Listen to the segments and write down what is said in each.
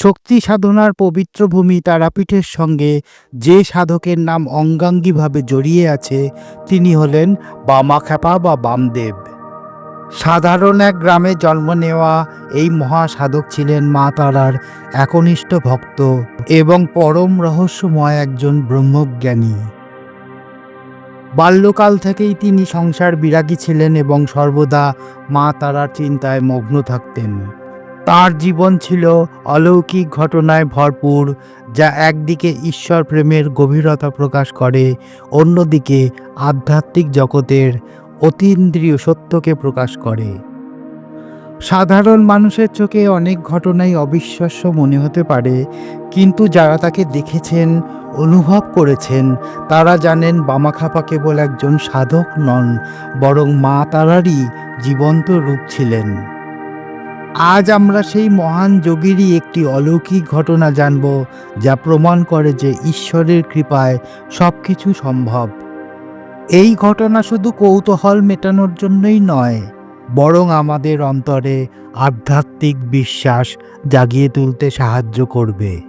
শক্তি সাধনার পবিত্র ভূমি তারাপীঠের সঙ্গে যে সাধকের নাম অঙ্গাঙ্গিভাবে জড়িয়ে আছে, তিনি হলেন বামাখ্যাপা বা বামদেব। সাধারণ এক গ্রামে জন্ম নেওয়া এই মহাসাধক ছিলেন মা তারার একনিষ্ঠ ভক্ত এবং পরম রহস্যময় একজন ব্রহ্মজ্ঞানী। বাল্যকাল থেকেই তিনি সংসার বিরাগী ছিলেন এবং সর্বদা মা তারার চিন্তায় মগ্ন থাকতেন। তার জীবন ছিল অলৌকিক ঘটনায় ভরপুর, যা একদিকে ঈশ্বর প্রেমের গভীরতা প্রকাশ করে, অন্যদিকে আধ্যাত্মিক জগতের অতীন্দ্রিয় সত্যকে প্রকাশ করে। সাধারণ মানুষের চোখে অনেক ঘটনাই অবিশ্বাস্য মনে হতে পারে, কিন্তু যারা তাকে দেখেছেন, অনুভব করেছেন, তারা জানেন বামাখাপা কেবল একজন সাধক নন, বরং মা তারারই জীবন্ত রূপ ছিলেন। আজ আমরা সেই মহান যোগীরই একটি অলৌকিক ঘটনা জানব, যা প্রমাণ করে যে ঈশ্বরের কৃপায় সব কিছু সম্ভব। এই ঘটনা শুধু কৌতূহল মেটানোর জন্যই নয়, বরং আমাদের অন্তরে আধ্যাত্মিক বিশ্বাস জাগিয়ে তুলতে সাহায্য করবে।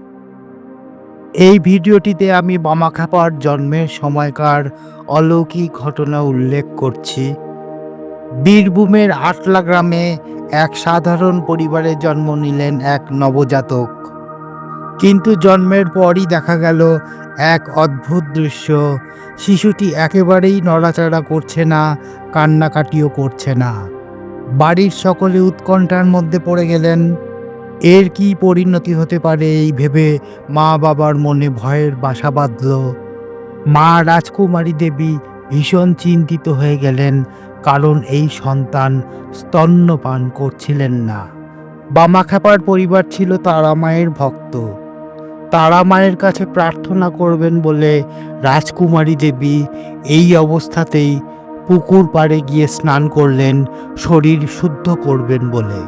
এই ভিডিওটিতে আমি বামাখাপার জন্মের সময়কার অলৌকিক ঘটনা উল্লেখ করছি। বীরভূমের আটলা গ্রামে এক সাধারণ পরিবারে জন্ম নিলেন এক নবজাতক। কিন্তু জন্মের পরই দেখা গেল এক অদ্ভুত দৃশ্য। শিশুটি একেবারেই নড়াচড়া করছে না, কান্নাকাটিও করছে না। বাড়ির সকলে উৎকণ্ঠার মধ্যে পড়ে গেলেন। এর কি পরিণতি হতে পারে এই ভেবে মা বাবার মনে ভয়ের বাসা বাঁধল। মা রাজকুমারী দেবী ভীষণ চিন্তিত হয়ে গেলেন। কারণ এই সন্তান স্তন্যপান করছিলেন না। বামাখ্যাপার পরিবার ছিল তারা মায়ের ভক্ত। তারা মায়ের কাছে প্রার্থনা করবেন বলে রাজকুমারী দেবী এই অবস্থাতেই পুকুর পাড়ে গিয়ে স্নান করলেন, শরীর শুদ্ধ করবেন বলে।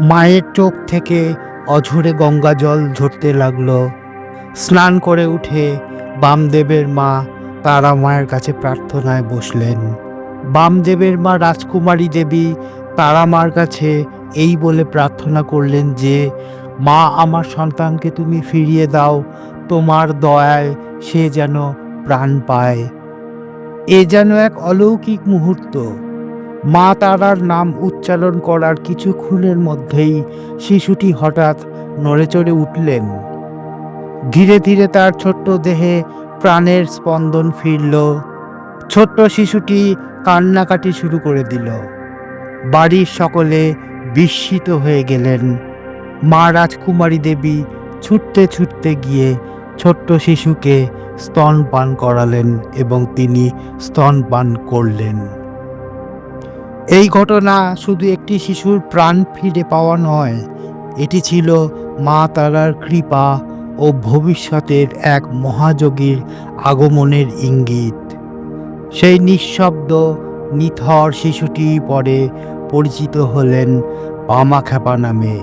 মায়ের চোখ থেকে অঝরে গঙ্গা জল ঝরতে লাগল। স্নান করে উঠে বামদেবের মা তারা মায়ের কাছে প্রার্থনায় বসলেন। বামদেবের মা রাজকুমারী দেবী তারা মার কাছে এই বলে প্রার্থনা করলেন যে, মা, আমার সন্তানকে তুমি ফিরিয়ে দাও, তোমার দয়ায় সে যেন প্রাণ পায়। এ যেন এক অলৌকিক মুহূর্ত। মা তারার নাম উচ্চারণ করার কিছুক্ষণের মধ্যেই শিশুটি হঠাৎ নড়ে চড়ে উঠলেন। ধীরে ধীরে তার ছোট্ট দেহে প্রাণের স্পন্দন ফিরল। ছোট্ট শিশুটি কান্নাকাটি শুরু করে দিল। বাড়ির সকলে বিস্মিত হয়ে গেলেন। মা রাজকুমারী দেবী ছুটতে ছুটতে গিয়ে ছোট্ট শিশুকে স্তনপান করালেন এবং তিনি স্তনপান করলেন। এই ঘটনা শুধু একটি শিশুর প্রাণ ফিরে পাওয়া নয়, এটি ছিল মা তারার কৃপা ও ভবিষ্যতের এক মহাযোগীর আগমনের ইঙ্গিত। সেই নিঃশব্দ, নিথর শিশুটি পরে পরিচিত হলেন বামাখ্যাপা নামে।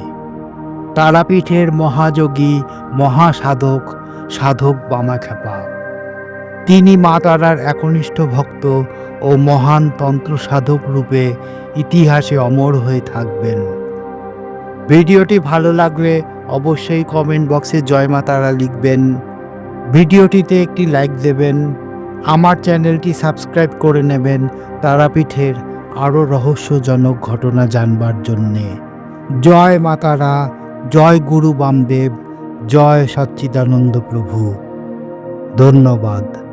তারাপীঠের মহাযোগী, মহাসাধক, সাধক বামাখ্যাপা তিনি মা তারার একনিষ্ঠ ভক্ত ও মহান তন্ত্র সাধক রূপে ইতিহাসে অমর হয়ে থাকবেন। ভিডিওটি ভালো লাগলে অবশ্যই কমেন্ট বক্সে জয় মা তারা লিখবেন। ভিডিওটিতে একটি লাইক দেবেন। আমার চ্যানেলটি সাবস্ক্রাইব করে নেবেন তারাপীঠের আরও রহস্যজনক ঘটনা জানবার জন্যে। জয় মাতারা, জয় গুরু বামদেব, জয় সচ্চিদানন্দ প্রভু। ধন্যবাদ।